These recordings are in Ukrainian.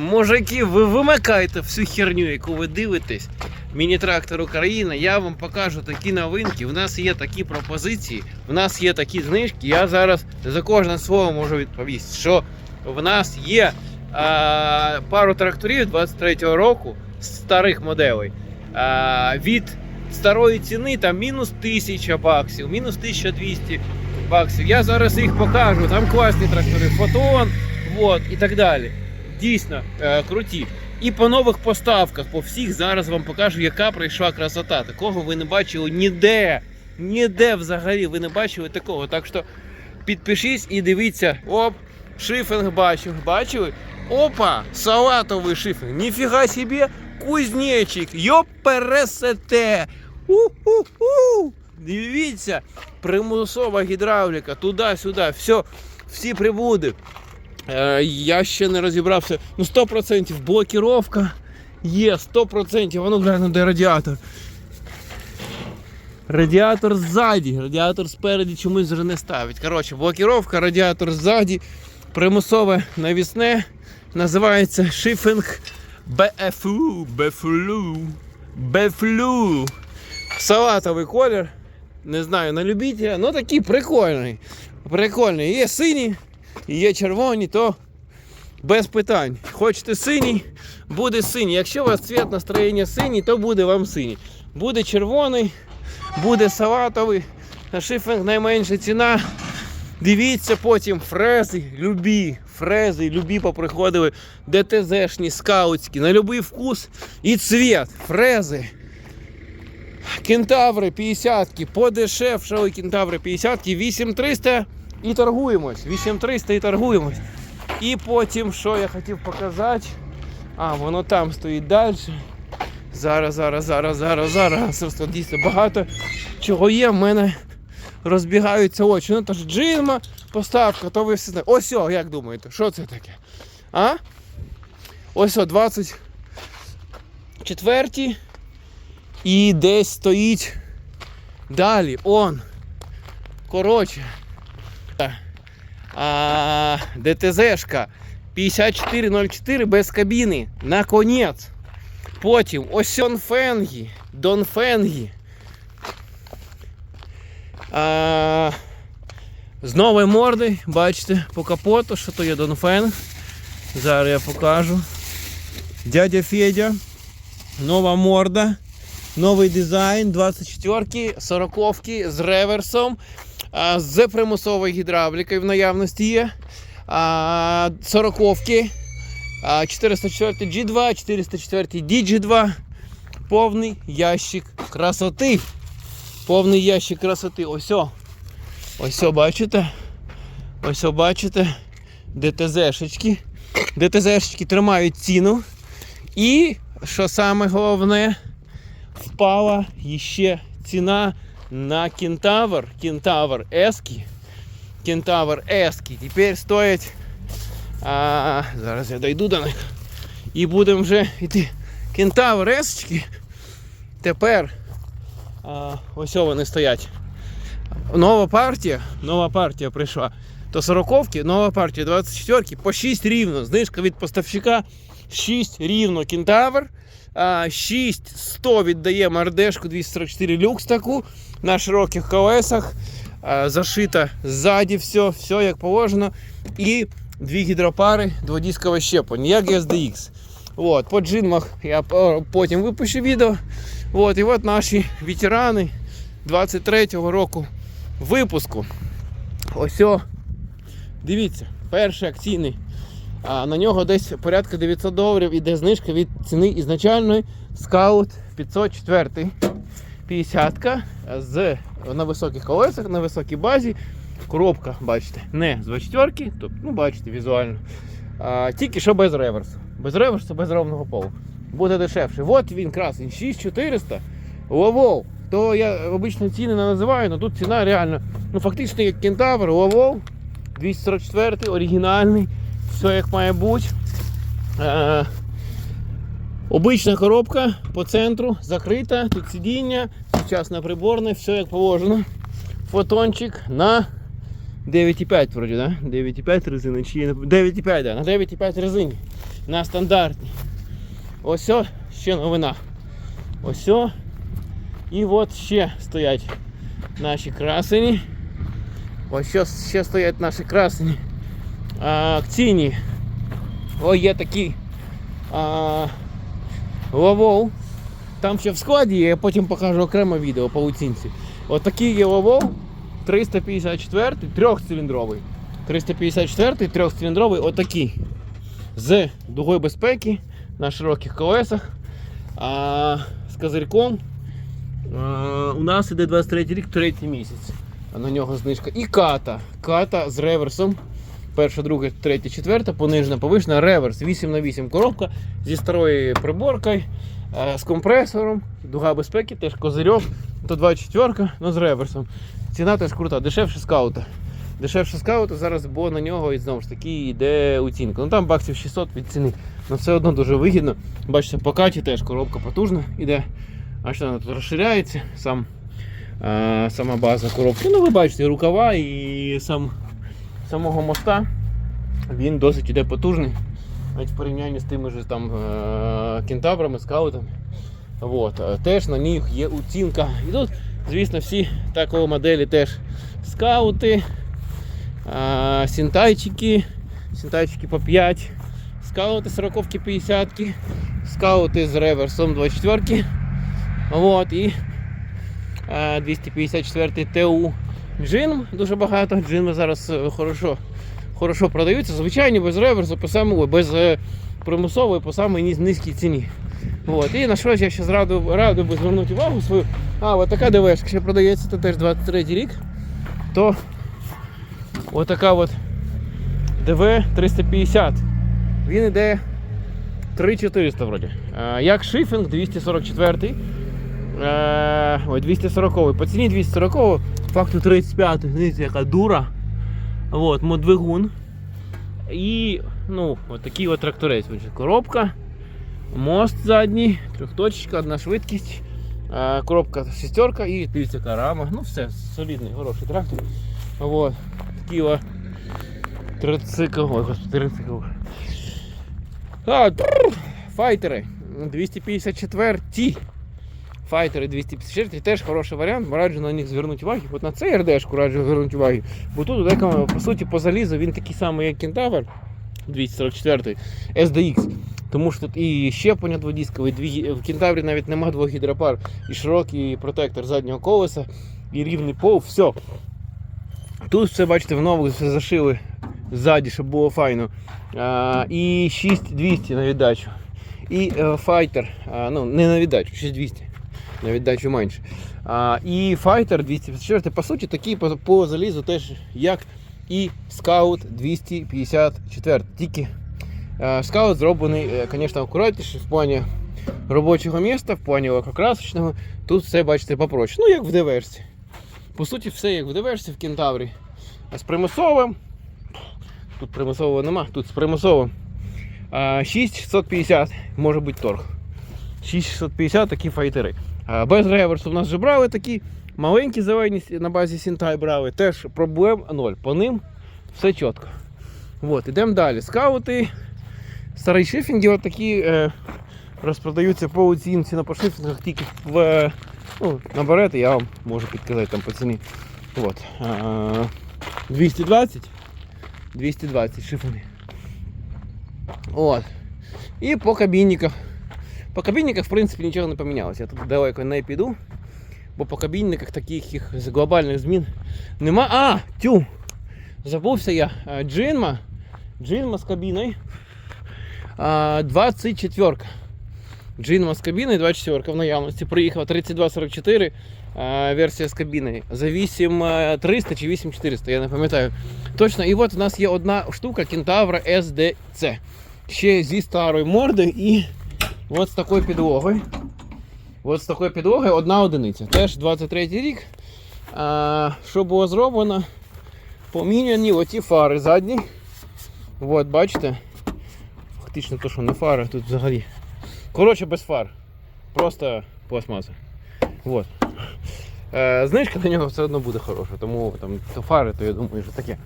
Мужики, ви вимикайте всю херню, яку ви дивитесь. Міні-трактор Україна, я вам покажу такі новинки. У нас є такі пропозиції, в нас є такі знижки. Я зараз за кожне слово можу відповісти, що в нас є а, пару тракторів 23-го року старих моделей. А, від старої ціни там мінус 1000 баксів, мінус 1200 баксів. Я зараз їх покажу. Там класні трактори, фотон, вот, і так далі. Дійсно е, круті. І по нових поставках, по всіх зараз вам покажу, яка прийшла красота. Такого ви не бачили ніде. Ніде взагалі ви не бачили такого. Так що підпишіть і дивіться. Оп, шифінг бачу. Бачили? Опа! Салатовий шифінг. Ніфіга собі, кузнечик. Йопересете. У-ху-ху. Дивіться, примусова гідравліка, туди-сюди, все, всі прибуди. Е, я ще не розібрався. Ну, 100% блокіровка є, 100%. Воно гляну, де радіатор. Радіатор ззаді, радіатор спереді чомусь вже не ставить. Коротше, блокіровка, радіатор ззаді, примусове навісне. Називається шифінг BFU, BFLU, BFLU. Салатовий колір. Не знаю, на любителя, ну такий прикольний. Прикольний. Є синій, є червоні, то без питань. Хочете синій, буде синій. Якщо у вас цвіт настроєння синій, то буде вам синій. Буде червоний, буде салатовий. На найменша ціна. Дивіться потім фрези, любі, фрези, любі поприходили, ДТЗшні, скаутські, на будь-який вкус і цвіт, фрези. Кентаври 50-ки, подешевшали кентаври 50-ки, 8300 і торгуємось. 8300 і торгуємось. І потім, що я хотів показати. А, воно там стоїть далі. Зараз, зараз, зараз, зараз, зараз. Просто дійсно багато чого є. В мене розбігаються очі. Ну, тож джинма, поставка, то ви всі знаєте. Ось, о, як думаєте, що це таке? А? Ось о, 24 і десь стоїть далі. Он. Коротше. А, ДТЗшка 5404 без кабіни. Наконець. Потім ось Донфенгі. Донфенгі. А, з нової морди, бачите, по капоту, що то є Донфенг. Зараз я покажу. Дядя Федя. Нова морда. Новий дизайн, 24-ки, 40-ки з реверсом, з примусовою гідравлікою в наявності є. 40-ки, 404 G2, 404 DG2. Повний ящик красоти. Повний ящик красоти. Ось. Ось бачите? Ось бачите. ДТЗшечки. ДТЗшечки тримають ціну. І, що саме головне, впала ще ціна на кентавр. Кентавр Ески. Кентавр Ески. Тепер стоять. А, зараз я дойду до них. І будемо вже йти. Кентавр Есочки. Тепер а, ось вони стоять. Нова партія. Нова партія прийшла. То 40-ки, нова партія 24-ки по 6 рівно. Знижка від поставщика 6 рівно кентавр. А, 6100 віддає мардешку 244 люкс таку на широких колесах. А, Зашита ззаді все, все як положено. І дві гідропари, дводіскове щеплення, як SDX. От, по джинмах я потім випущу відео. От, і от наші ветерани 23-го року випуску. Ось. Дивіться, перший акційний. А на нього десь порядка 900 доларів іде знижка від ціни ізначальної Scout 504 50 з на високих колесах, на високій базі. Коробка, бачите, не з 24, тобто, ну бачите, візуально. А, тільки що без реверсу. Без реверсу, без ровного полу. Буде дешевше. От він красень, 6400. Ловол. То я обично ціни не називаю, але тут ціна реально. Ну фактично як кентавр, ловол. 244 оригінальний, все як має бути. Обична коробка по центру, закрита, тут сидіння, сучасне приборне, все як положено. Фотончик на 9,5 вроді, да? 9,5 резини чи на- 9,5, да, на 9,5 резині. на стандартні. Ось ще новина. Ось. І от ще стоять наші красені. Ось ще стоять наші красені. Акційні. О, є такий а, ловол. Там ще в складі є, я потім покажу окремо відео по оцінці. От є ловол 354 трьохциліндровий. 354 трьохциліндровий отакий. З дугою безпеки на широких колесах. А, з козирьком. А, у нас іде 23 рік, третій місяць. На нього знижка. І ката. Ката з реверсом. Перша, друга, третя, четверта, понижена, повишена, реверс 8 на 8 коробка зі старою приборкою, е, з компресором, дуга безпеки, теж козирьок, то 24, ну з реверсом. Ціна теж крута, дешевше скаута. Дешевше скаута зараз, бо на нього і знову ж таки йде оцінка. Ну там баксів 600 від ціни. але все одно дуже вигідно. Бачите, по каті теж коробка потужна йде. А що вона тут розширяється, сам, е, сама база коробки. Ну ви бачите, рукава і сам самого моста він досить іде потужний. Навіть в порівнянні з тими ж там е, кентаврами, скаутами. От. е, Теж на них є оцінка. І тут, звісно, всі такої моделі теж скаути, е, сінтайчики, сінтайчики по 5, скаути 40 50 скаути з реверсом 24 От, і е, 254 ТУ. Джин дуже багато. Джинми зараз е, хорошо, хорошо продаються. Звичайні без реверсу, по самому, без е, примусової по самій низькій ціні. От. І на що я ще радив, радив би звернути увагу свою. А, от така ДВшка ще продається, це теж 23 рік. То отака от ДВ 350. Він іде 3400 вроді. Як шифінг 244. Е, ой, 240 по ціні 240 факту 35 дивіться, яка дура. Вот, модвигун. І ну, от такий от тракторець. Коробка, мост задній, трьохточечка, одна швидкість, е, коробка шестерка і дивіться, яка рама. Ну все, солідний, хороший трактор. Вот. Такий о трицикл. Ой, господи, трицикл. А, файтери 254 ті. Файтери 254 теж хороший варіант, раджу на них звернути увагу. От на цей РДшку раджу звернути увагу. Бо тут декому, по суті, по залізу він такий самий, як Кентавр 244 SDX. Тому що тут і щеплення дводіскове, дві... в Кентаврі навіть нема двох гідропар, і широкий протектор заднього колеса, і рівний пол, все. Тут все, бачите, в нових все зашили ззаді, щоб було файно. А, і 6200 на віддачу. І е, файтер, ну не на віддачу, 6200 на віддачу менше. А, і Fighter 254, по суті, такий по, по залізу теж, як і Scout 254. Тільки е, Scout зроблений, е, звісно, акуратніше в плані робочого міста, в плані лакокрасочного. Тут все, бачите, попроще. Ну, як в диверсі. По суті, все як в диверсі в Кентаврі. А з примусовим. Тут примусового нема, тут з примусовим. А, 6650 може бути торг. 6650 такі файтери. Без реверсу в нас вже брали такі маленькі зелені на базі Сінтай брали. Теж проблем ноль. По ним все чітко. От, ідемо далі. Скаути, старі шифінги, такі е, розпродаються по оцінці на пошифінгах тільки в е, ну, наберете, я вам можу підказати там по ціні. От, е, 220. 220 шифінги. От. І по кабінниках. По кабінниках, в принципі, нічого не помінялося. Я тут далеко не піду, бо по кабінниках таких їх з глобальних змін нема. А, тю! Забувся я. Е, Джинма. Джинма з кабіною. А, 24. Джинма з кабіною 24 в наявності. Приїхав 3244 а, версія з кабіною. За 8300 чи 8400, я не пам'ятаю. Точно, і от у нас є одна штука Кентавра SDC. Ще зі старої морди і От з такою підлогою. От з такою підлогою одна одиниця. Теж 23 рік. А, що було зроблено? Поміняні оті фари задні. От, бачите? Фактично то, що не фари, тут взагалі. Коротше, без фар. Просто пластмаса. От. Е, знижка на нього все одно буде хороша, тому там то фари, то я думаю, що таке.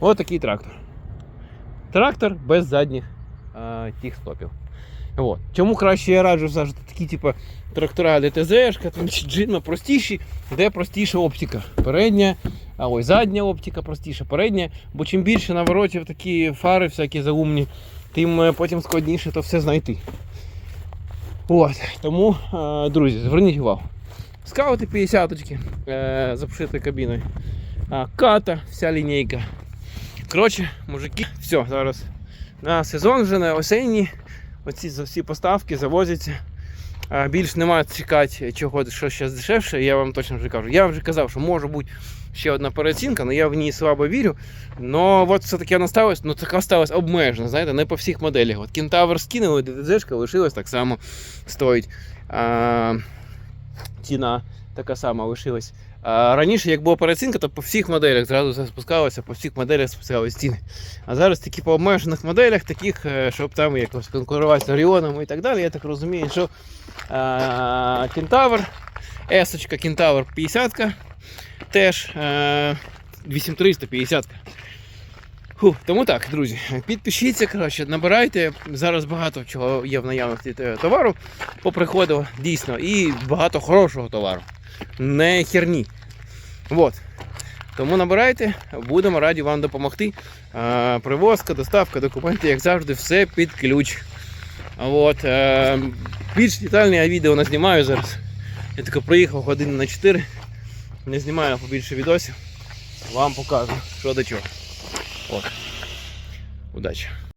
От такий трактор. Трактор без задніх е, тих стопів. От. Чому краще я раджу завжди такі, типу, трактора ДТЗ-шка, чи джинма простіші, де простіша оптика. Передня, а ось задня оптика простіша, передня, бо чим більше наворотів такі фари всякі заумні, тим е, потім складніше то все знайти. От. Тому, е, друзі, зверніть увагу. Скаути 50 е, з обшитою кабіною. Ката, вся лінійка. Коротше, мужики, все, зараз на сезон вже на осінній. Оці всі поставки завозяться. Більш нема чекати чого, що ще дешевше, я вам точно вже кажу. Я вже казав, що може бути ще одна переоцінка, але я в ній слабо вірю. Но от все-таки вона ну така сталася обмежена, знаєте, не по всіх моделях. От Кентавр скинули, ДДЗшка лишилась так само стоїть. А, ціна така сама лишилась. Раніше, як була переоцінка, то по всіх моделях зразу все спускалося, по всіх моделях спускалися ціни. А зараз такі по обмежених моделях, таких, е, щоб там якось конкурувати з Оріоном і так далі, я так розумію, що Кентавр, Есочка Кентавр 50 теж е, 8350. Фу, тому так, друзі, підпишіться, коротше, набирайте. Зараз багато чого є в наявності е, товару поприходило, дійсно, і багато хорошого товару. Не херні. Вот. Тому набирайте, будемо раді вам допомогти. А, привозка, доставка, документи, як завжди, все під ключ. От, е, більш детальне я відео не знімаю зараз. Я тільки приїхав години на 4. Не знімаю побільше відосів. Вам покажу, що до чого. От. Удачі!